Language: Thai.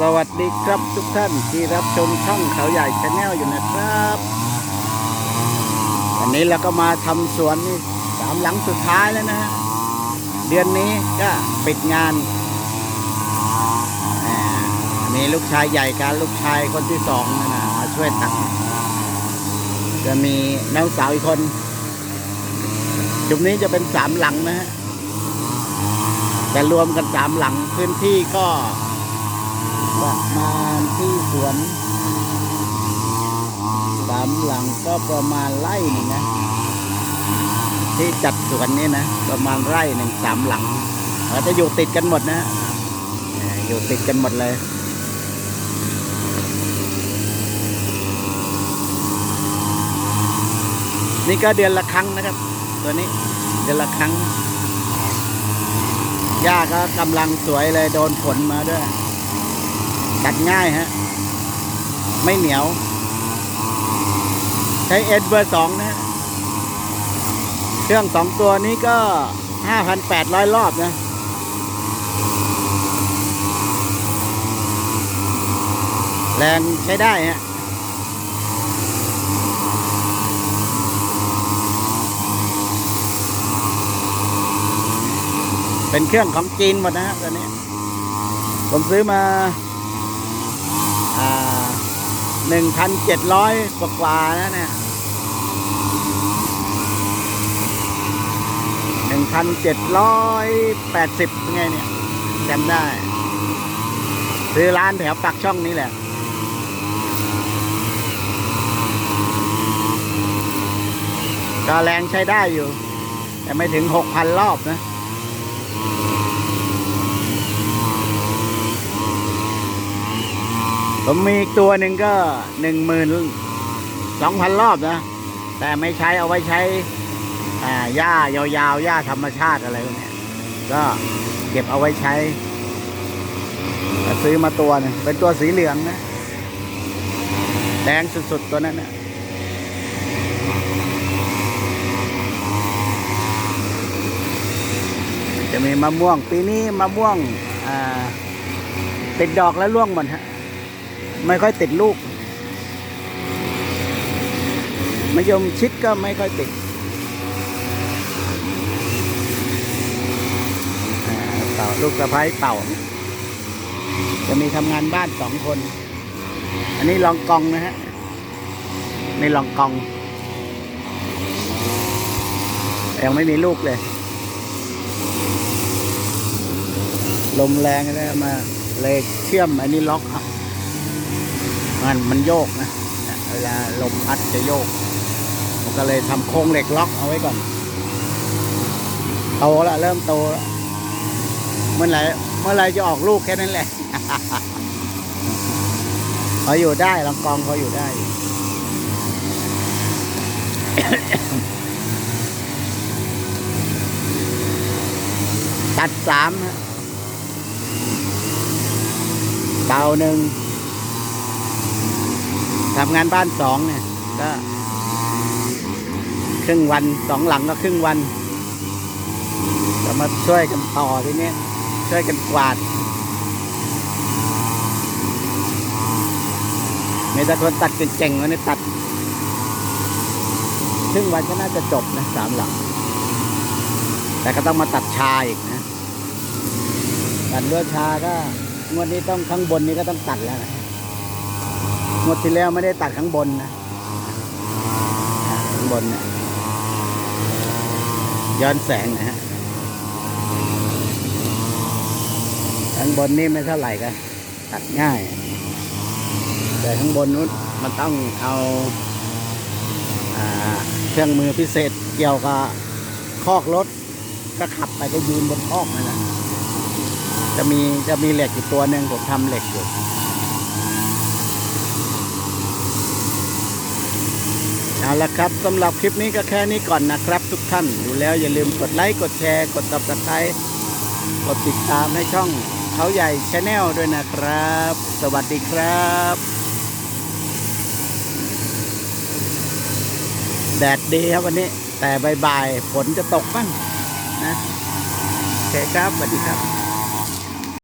สวัสดีครับทุกท่านที่รับชมช่องเขาใหญ่ชาแนลอยู่นะครับ วันนี้เราก็มาทำสวนนี่สามหลังสุดท้ายแล้วนะฮะเดือนนี้ก็ปิดงานอ่ามีลูกชายใหญ่กับลูกชายคนที่สองนะนะมาช่วยตัดจะมีน้องสาวอีกคน จุดนี้จะเป็นสามหลังนะฮะแต่รวมกันสามหลังพื้นที่ก็ ประมาณที่สวนสามหลังก็ประมาณไร่หนึ่งนะ ที่จัดสวนนี้นะ ประมาณไร่หนึ่งสามหลังเราจะอยู่ติดกันหมดนะอยู่ติดกันหมดเลยนี่ก็เดือนละครั้งนะครับ ตัวนี้เดือนละครั้งหญ้าก็กำลังสวยเลยโดนฝนมาด้วย ตัดง่ายฮะ ไม่เหนียว ใช้เอ็ดเบอร์สองนะฮะ เครื่องสองตัวนี้ก็5,800รอบนะแรงใช้ได้ฮะ เป็นเครื่องของจีนหมดนะฮะตัวนี้ ผมซื้อมา หนึ่งพันเจ็ดร้อยกว่ากว่านะเนี่ยหนึ่งพันเจ็ดร้อยแปดสิบไงเนี่ยจำได้ ซื้อร้านแถวปากช่องนี้แหละก็แรงใช้ได้อยู่ แต่ไม่ถึงหกพันรอบนะ ผมมีอีกตัวหนึ่งก็หนึ่งหมื่นสองพันรอบนะ แต่ไม่ใช้เอาไว้ใช้อ่าหญ้ายาวๆหญ้าธรรมชาติอะไรพวกนี้ก็เก็บเอาไว้ใช้ซื้อมาตัวนึงเป็นตัวสีเหลืองนะแดงสุดๆตัวนั้นนะจะมีมะม่วงปีนี้มะม่วงติดดอกแล้วร่วงหมดฮะ ไม่ค่อยติดลูกมะยมชิดก็ไม่ค่อยติดเต่าลูกสะพ้ายเต่า จะมีทำงานบ้านสองคน อันนี้ลองกองนะฮะนี่ลองกอง ยังไม่มีลูกเลย ลมแรงนะมาเลยเชื่อมอันนี้ล็อกครับ มันมันโยกนะเวลาลมพัดจะโยกผมก็เลยทำโครงเหล็กล็อกเอาไว้ก่อนโตแล้วเริ่มโตแล้วเมื่อไหร่เมื่อไรจะออกลูกแค่นั้นแหละพออยู่ได้ลำกองพออยู่ได้ ตัดสามเตาหนึ่ง ทำงานบ้านสองเนี่ย ก็ครึ่งวันสองหลังก็ครึ่งวันจะมาช่วยกันต่อทีนี้ช่วยกันกวาดมีแต่คนตัดเก่งๆวันนี้ตัดครึ่งวันก็น่าจะจบนะสามหลัง แต่ก็ต้องมาตัดชาอีกนะตัดเลือดชาก็งวดนี้ต้องข้างบนนี้ก็ต้องตัดแล้วนะ งวดที่แล้วไม่ได้ตัดข้างบนนะข้างบนเนี่ยย้อนแสงนะฮะข้างบนนี่ไม่เท่าไหร่กันตัดง่าย แต่ข้างบนนู้นมันต้องเอาอาเครื่องมือพิเศษเกี่ยวกับคอกรถก็ขับไปก็ยืนบนคอกนั่นแหละจะมีจะมีเหล็กอยู่ตัวหนึ่งผมทำเหล็กอยู่ เอาละครับสำหรับคลิปนี้ก็แค่นี้ก่อนนะครับ ทุกท่านดูแล้วอย่าลืมกดไลค์กดแชร์กด subscribe กดติดตามให้ช่องเขาใหญ่ชาแนลด้วยนะครับ สวัสดีครับแดดดีครับวันนี้ แต่บ่ายๆฝนจะตกบ้างนะโอเคครับสวัสดีครับ